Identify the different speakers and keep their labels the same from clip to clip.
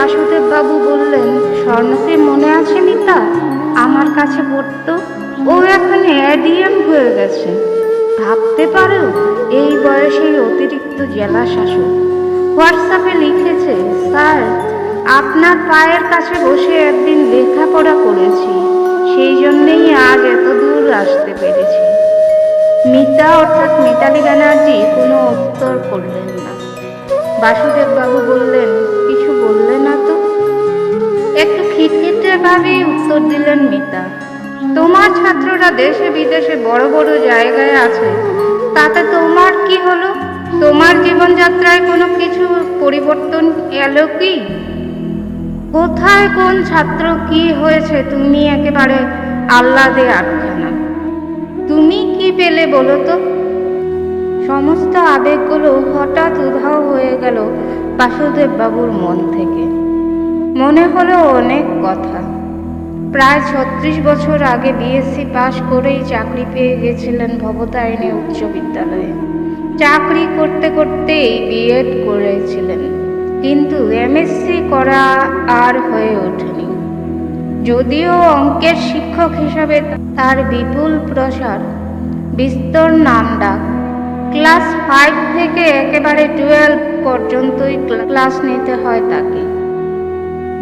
Speaker 1: বাসুদেব বাবু বললেন স্বর্ণকে মনে আছে মিতা আমার কাছে পড়তো। ও এখন অ্যাডিএম হয়ে গেছে। ভাবতে পারো, এই বয়সেই অতিরিক্ত জেলা শাসক। হোয়াটসঅ্যাপে লিখেছে, স্যার, আপনার পায়ের কাছে বসে একদিন লেখাপড়া করেছি। সেই জন্যেই আজ এত দূর আসতে পেরেছি। মিতা অর্থাৎ মিতালি ব্যানার্জি কোনো উত্তর করলেন না। বাসুদেব বাবু বললেন একটু খিটখিটে ভাবেই উত্তর দিলেন মিতা। তোমার ছাত্ররা দেশে বিদেশে বড় বড় জায়গায় আছে, তাতে তোমার কি হলো? তোমার জীবনযাত্রায় কোনো কিছু পরিবর্তন এলো কি? কোথায় কোন ছাত্র কি হয়েছে তুমি একেবারে আহ্লাদে আটখানা। তুমি কি পেলে বলো তো? সমস্ত আবেগগুলো হঠাৎ উধাও হয়ে গেল বাসুদেব বাবুর মন থেকে। মনে হলো অনেক কথা। প্রায় ছত্রিশ বছর আগে বিএসসি পাশ করেই চাকরি পেয়ে গেছিলেন ভবতারিণী উচ্চ বিদ্যালয়ে। চাকরি করতে করতেই বিএড করেছিলেন। কিন্তু এমএসসি করা আর হয়ে ওঠেনি। যদিও অঙ্কের শিক্ষক হিসাবে তার বিপুল প্রসার, বিস্তর নাম ডাক ক্লাস ফাইভ থেকে একেবারে টুয়েলভ পর্যন্তই ক্লাস নিতে হয় তাকে।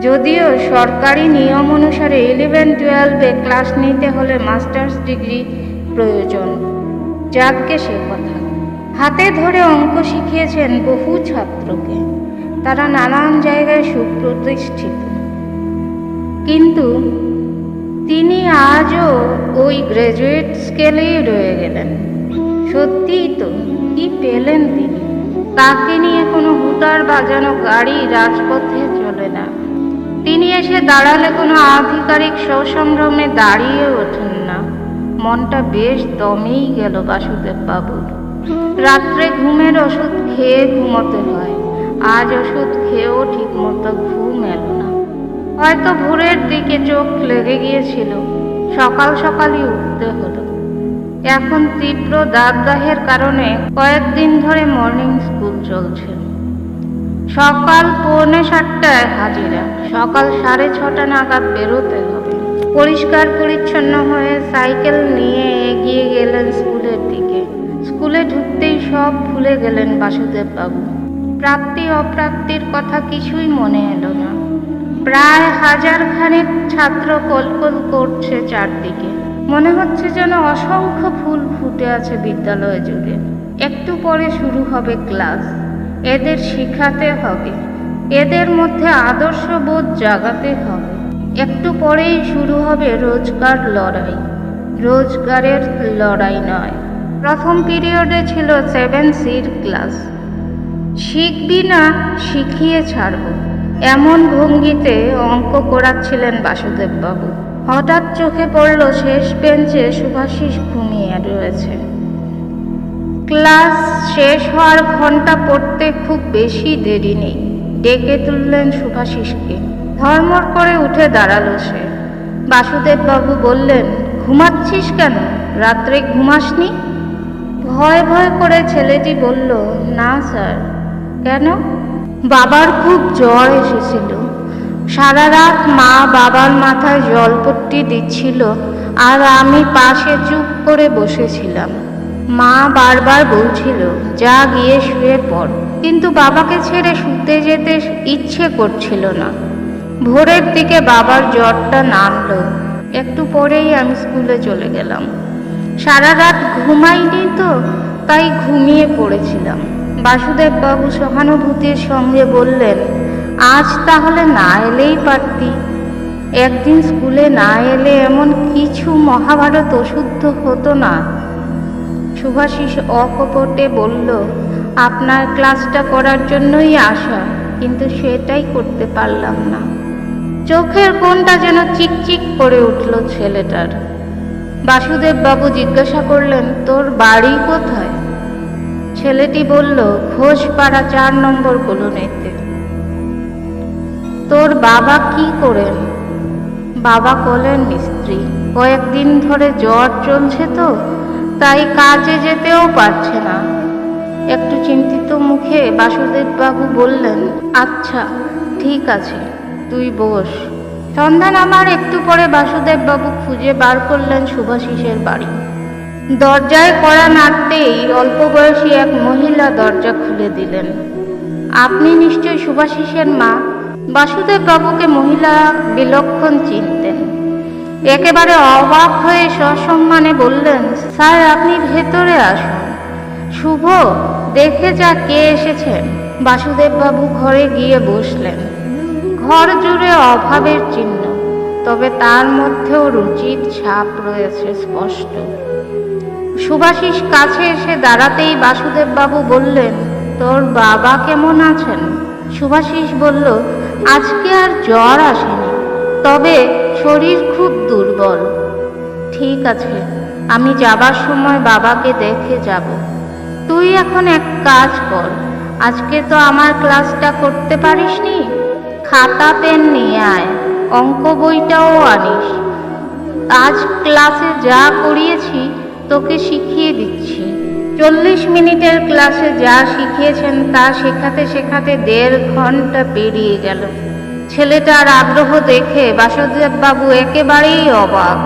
Speaker 1: যদিও সরকারি নিয়ম অনুসারে ইলেভেন টুয়েলভে ক্লাস নিতে হলে মাস্টার্স ডিগ্রি প্রয়োজন। যাককে সে কথা। হাতে ধরে অঙ্ক শিখিয়েছেন বহু ছাত্রকে। তারা নানান জায়গায় সুপ্রতিষ্ঠিত। কিন্তু তিনি আজও ওই গ্র্যাজুয়েট স্কেলেই রয়ে গেলেন। সত্যিই তো, কি পেলেন তিনি? তাকে নিয়ে কোনো হুটার বাজানো গাড়ি রাজপথে তিনি এসে দাঁড়ালে কোনো আধিকারিক সসম্ভ্রমে দাঁড়িয়ে ওঠেন না। মনটা বেশ দমেই গেল বাসুদেব বাবুর রাত্রে ঘুমের ওষুধ খেয়ে ঘুমোতে হয়। আজ ওষুধ খেয়েও ঠিক মতো ঘুম এলো না। হয়তো ভোরের দিকে চোখ লেগে গিয়েছিল। সকাল সকালই উঠতে হলো। এখন তীব্র দাবদাহের কারণে কয়েকদিন ধরে মর্নিং স্কুল চলছে। সকাল পৌনে সাতটায় হাজিরা। সকাল সাড়ে ছটা নাগাদ বেরোতে হবে। পরিষ্কার পরিচ্ছন্ন হয়ে সাইকেল নিয়ে এগিয়ে গেলেন স্কুলের দিকে। স্কুলে ঢুকতেই সব ভুলে গেলেন বাসুদেব বাবু প্রাপ্তি অপ্রাপ্তির কথা কিছুই মনে এলো না। প্রায় হাজার খানেক ছাত্র কলকল করছে চারদিকে। মনে হচ্ছে যেন অসংখ্য ফুল ফুটে আছে বিদ্যালয় জুড়ে। একটু পরে শুরু হবে ক্লাস। এদের শিখাতে হবে। এদের মধ্যে আদর্শবোধ জাগাতে হবে। একটু পরেই শুরু হবে রোজগার লড়াই। রোজগারের লড়াই নয়। প্রথম পিরিয়ডে ছিল সেভেন সির ক্লাস। শিখবি না, শিখিয়ে ছাড়ব। এমন ভঙ্গিতে অঙ্ক করাচ্ছিলেন বাসুদেব বাবু হঠাৎ চোখে পড়ল শেষ বেঞ্চে সুভাষিস ঘুমিয়ে রয়েছে ক্লাস শেষ হওয়ার ঘণ্টা পড়তে খুব বেশি দেরি নেই। ডেকে তুললেন সুভাষিসকে। ধর্মর করে উঠে দাঁড়াল সে। বাসুদেব বাবু বললেন, ঘুমাচ্ছিস কেন? রাত্রে ঘুমাসনি? ভয় ভয় করে ছেলেটি বলল, না স্যার। কেন? বাবার খুব জ্বর এসেছিল। সারা রাত মা বাবার মাথায় জলপট্টি দিচ্ছিল আর আমি পাশে চুপ করে বসেছিলাম। মা বারবার বলছিল, যা গিয়ে শুয়ে পড়। কিন্তু বাবাকে ছেড়ে শুতে যেতে ইচ্ছে করছিল না। ভোরের দিকে বাবার জ্বরটা নামলো। একটু পরেই আমি স্কুলে চলে গেলাম। সারা রাত ঘুমাইনি তো, তাই ঘুমিয়ে পড়েছিলাম। বাসুদেব বাবু সহানুভূতির সঙ্গে বললেন, আজ তাহলে না এলেই পারতি। একদিন স্কুলে না এলে এমন কিছু মহাভারত অশুদ্ধ হতো না। সুভাষিস অকপটে বলল, আপনার ক্লাসটা করার জন্যই আসা, কিন্তু সেটাই করতে পারলাম না। চোখের কোনটা যেন চিকচিক করে উঠল ছেলেটার। বাসুদেব বাবু জিজ্ঞাসা করলেন, তোর বাড়ি কোথায়? ছেলেটি বলল, ঘোষপাড়া চার নম্বর কলোনিতে। তোর বাবা কি করেন? বাবা কলেন মিস্ত্রি। কয়েকদিন ধরে জ্বর চলছে তো তাই কাজে যেতেও পারছে না। একটু চিন্তিত মুখে বাসুদেব বাবু বললেন আচ্ছা ঠিক আছে, তুই বস। সন্ধ্যা নামার একটু পরে বাসুদেব বাবু খুঁজে বার করলেন শুভাশিসের বাড়ি। দরজায় কড়া নাড়তেই অল্প বয়সী এক মহিলা দরজা খুলে দিলেন। আপনি নিশ্চয় শুভাশিসের মা? বাসুদেব বাবুকে মহিলা বিলক্ষণ চিনতেন। একেবারে অবাক হয়ে সসম্মানে বললেন, স্যার, আপনি ভেতরে আসুন। শুভ, দেখে যা কে এসেছেন বাসুদেব বাবু ঘরে গিয়ে বসলেন। ঘর জুড়ে অভাবের চিহ্ন, তবে তার মধ্যেও রুচির ছাপ রয়েছে স্পষ্ট। সুভাষিস কাছে এসে দাঁড়াতেই বাসুদেব বাবু বললেন, তোর বাবা কেমন আছেন? সুভাষিস বলল, আজকে আর জ্বর আসেনি। তবে শরীর খুব দুর্বল। ঠিক আছে, আমি যাবার সময় বাবাকে দেখে যাব। তুই এখন এক কাজ কর, আজকে তো আমার ক্লাসটা করতে পারিসনি? খাতা, পেন নিয়ে আয়, অঙ্ক বইটাও আনিস। আজ ক্লাসে যা করিয়েছি, তোকে শিখিয়ে দিচ্ছি। চল্লিশ মিনিটের ক্লাসে যা শিখিয়েছেন তা শেখাতে শেখাতে দেড় ঘণ্টা পেরিয়ে গেল। ছেলেটার আগ্রহ দেখে বাসুদেব বাবু একেবারেই অবাক।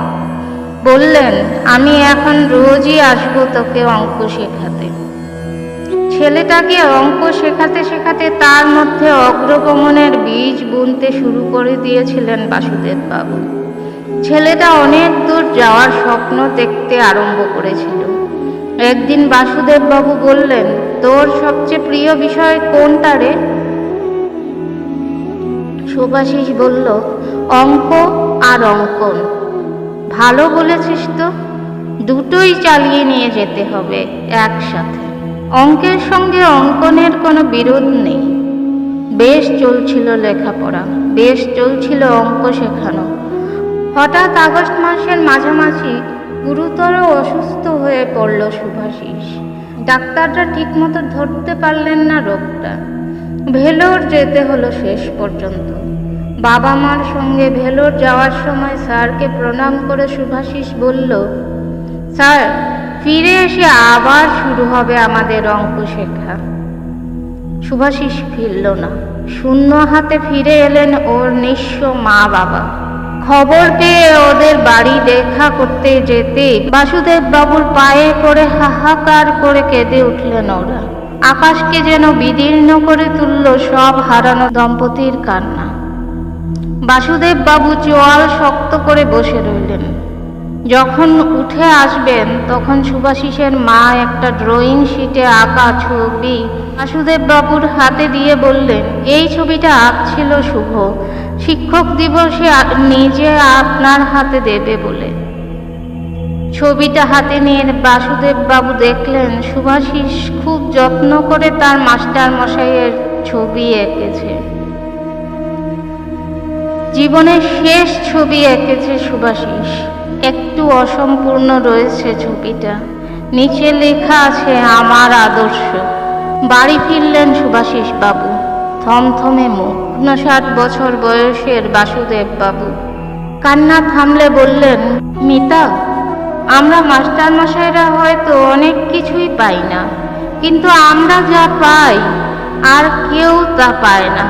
Speaker 1: বললেন, আমি এখন রোজই আসব তোকে অঙ্ক শেখাতে। ছেলেটাকে অঙ্ক শেখাতে শেখাতে তার মধ্যে অগ্রগমনের বীজ বুনতে শুরু করে দিয়েছিলেন বাসুদেব বাবু ছেলেটা অনেক দূর যাওয়ার স্বপ্ন দেখতে আরম্ভ করেছিল। একদিন বাসুদেব বাবু বললেন, তোর সবচেয়ে প্রিয় বিষয় কোনটা রে? সুভাষিস বলল, অঙ্ক আর অঙ্কন। ভালো বলেছিস তো, দুটোই চালিয়ে নিয়ে যেতে হবে একসাথে। অঙ্কের সঙ্গে অঙ্কনের কোনো বিরোধ নেই। বেশ চলছিল লেখাপড়া, বেশ চলছিল অঙ্ক শেখানো। হঠাৎ আগস্ট মাসের মাঝামাঝি গুরুতর অসুস্থ হয়ে পড়ল সুভাষিস। ডাক্তাররা ঠিকমতো ধরতে পারলেন না রোগটা। ভেলোর যেতে হলো শেষ পর্যন্ত। বাবা মার সঙ্গে ভেলোর যাওয়ার সময় স্যারকে প্রণাম করে শুভাশিস বলল, স্যার, ফিরে এসে আবার শুরু হবে আমাদের অঙ্ক শেখা সুভাষিস ফিরল না। শূন্য হাতে ফিরে এলেন ওর নিঃস্ব মা বাবা খবর পেয়ে ওদের বাড়ি দেখা করতে যেতে বাসুদেব বাবুর পায়ে করে হাহাকার করে কেঁদে উঠলেন ওরা। আকাশকে যেন বিদীর্ণ করে তুলল সব হারানো দম্পতির কান্না। বাসুদেব বাবু চোয়াল শক্ত করে বসে রইলেন। যখন উঠে আসবেন, তখন সুভাষিসের মা একটা ড্রয়িং শিটে আঁকা ছবি বাসুদেব বাবুর হাতে দিয়ে বললেন, এই ছবিটা আঁকছিল শুভ। শিক্ষক দিবসে নিজে আপনার হাতে দেবে বলে। ছবিটা হাতে নিয়ে বাসুদেব বাবু দেখলেন, সুভাষিস খুব যত্ন করে তার মাস্টার মশাইয়ের ছবি এঁকেছে। জীবনের শেষ ছবি এঁকেছে সুভাষিস। একটু অসম্পূর্ণ রয়েছে ছবিটা। নিচে লেখা আছে, আমার আদর্শ। বাড়ি ফিরলেন সুভাষিস বাবু। থমথমে মুখ। ষাট বছর বয়সের বাসুদেব বাবু। কান্না থামলে বললেন, মিতা আমরা মাস্টার মশাইরা হয়তো অনেক কিছুই পাই না, কিন্তু আমরা যা পাই, আর কেউ তা পায় না।